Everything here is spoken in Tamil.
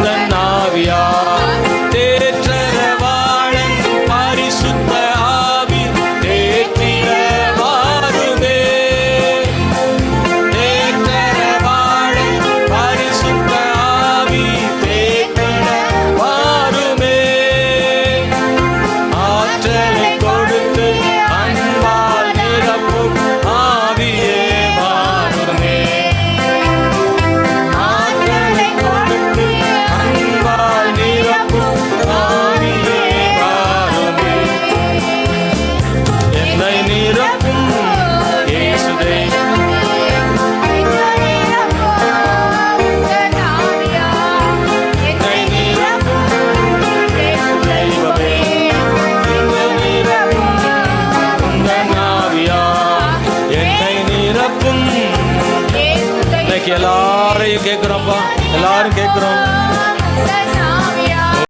Blanavia. கேட்கும். இன்னைக்கு எல்லாரையும் கேட்கிறோம்ப்பா. எல்லாரும் கேட்கிறோம்.